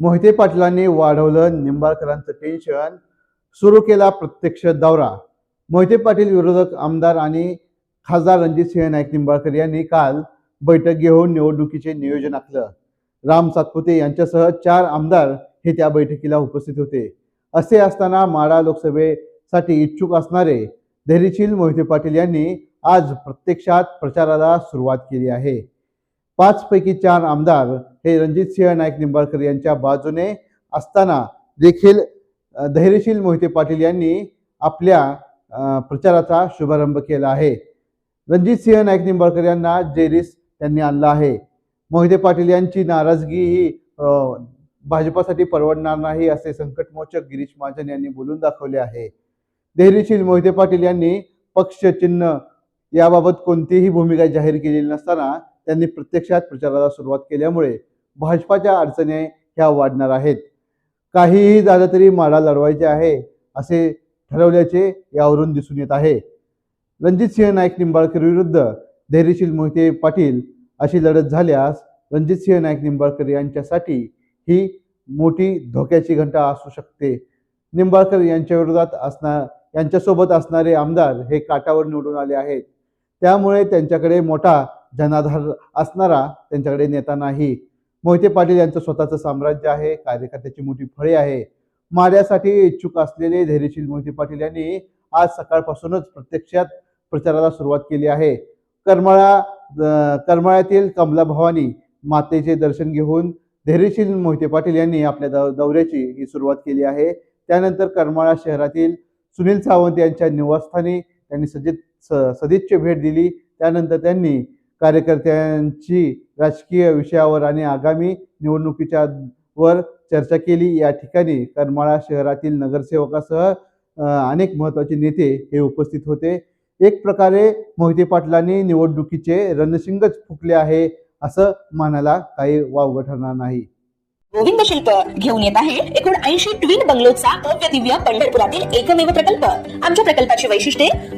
मोहिते पाटलांनी वाढवलं निंबाळकरांचं टेन्शन सुरू केला प्रत्यक्ष दौरा. मोहिते पाटील विरोधक आमदार आणि खासदार रणजितसिंह नाईक निंबाळकर यांनी काल बैठक घेऊन निवडणुकीचे नियोजन आखलं. राम सातपुते यांच्यासह चार आमदार हे त्या बैठकीला उपस्थित होते. असे असताना माडा लोकसभेसाठी इच्छुक असणारे धैर्यशील मोहिते पाटील यांनी आज प्रत्यक्षात प्रचाराला सुरुवात केली आहे. पाचपैकी चार आमदार हे रणजितसिंह नाईक निंबाळकर यांच्या बाजूने असताना देखील धैर्यशील मोहिते पाटील यांनी आपल्या प्रचाराचा शुभारंभ केला आहे. रणजितसिंह नाईक निंबाळकर यांना जेरीस त्यांनी आणलं आहे. मोहिते पाटील यांची नाराजगी ही भाजपासाठी परवडणार नाही असे संकटमोचक गिरीश महाजन यांनी बोलून दाखवले आहे. धैर्यशील मोहिते पाटील यांनी पक्ष चिन्ह याबाबत कोणतीही भूमिका जाहीर केलेली नसताना त्यांनी प्रत्यक्षात प्रचाराला सुरुवात केल्यामुळे भाजपाच्या अडचणी ह्या वाढणार आहेत. काहीही झालं तरी माडा लढवायचे आहे असे ठरवल्याचे यावरून दिसून येत आहे. रणजितसिंह नाईक निंबाळकर विरुद्ध धैर्यशील मोहिते पाटील अशी लढत झाल्यास रणजितसिंह नाईक निंबाळकर यांच्यासाठी ही मोठी धोक्याची घंटा असू शकते. निंबाळकर यांच्या विरोधात असणार यांच्यासोबत असणारे आमदार हे काटावर निवडून आले आहेत. त्यामुळे त्यांच्याकडे मोठा जनाधार असणारा त्यांच्याकडे नेता नाही. मोहिते पाटील यांचं स्वतःचं साम्राज्य आहे कार्यकर्त्याची मोठी फळे आहे. माऱ्यासाठी इच्छुक असलेले धैर्यशील मोहिते पाटील यांनी आज सकाळपासूनच प्रत्यक्षात प्रचाराला सुरुवात केली आहे. करमाळा करमाळ्यातील कमला भवानी मातेचे दर्शन घेऊन धैर्यशील मोहिते पाटील यांनी आपल्या दौऱ्याची ही सुरुवात केली आहे. त्यानंतर करमाळा शहरातील सुनील सावंत यांच्या निवासस्थानी त्यांनी सजित स- सदिच्छा भेट दिली. त्यानंतर त्यांनी कार्यकर्त्यांची राजकीय विषयावर आणि आगामी निवडणुकीच्या वर चर्चा केली. या ठिकाणी करमाळा शहरातील नगरसेवकासह अनेक महत्त्वाचे नेते हे उपस्थित होते. एक प्रकारे मोहिते पाटलांनी निवडणुकीचे रणशिंगच फुकले आहे असं मानायला काही वावग ठरणार नाही. गोविंद शिल्प घेऊन येत आहे. एकूण ऐंशी ट्विन बंगलोचा भव्य दिव्य पंढरपुरातील एकमेव प्रकल्प. आमच्या प्रकल्पाची वैशिष्ट्ये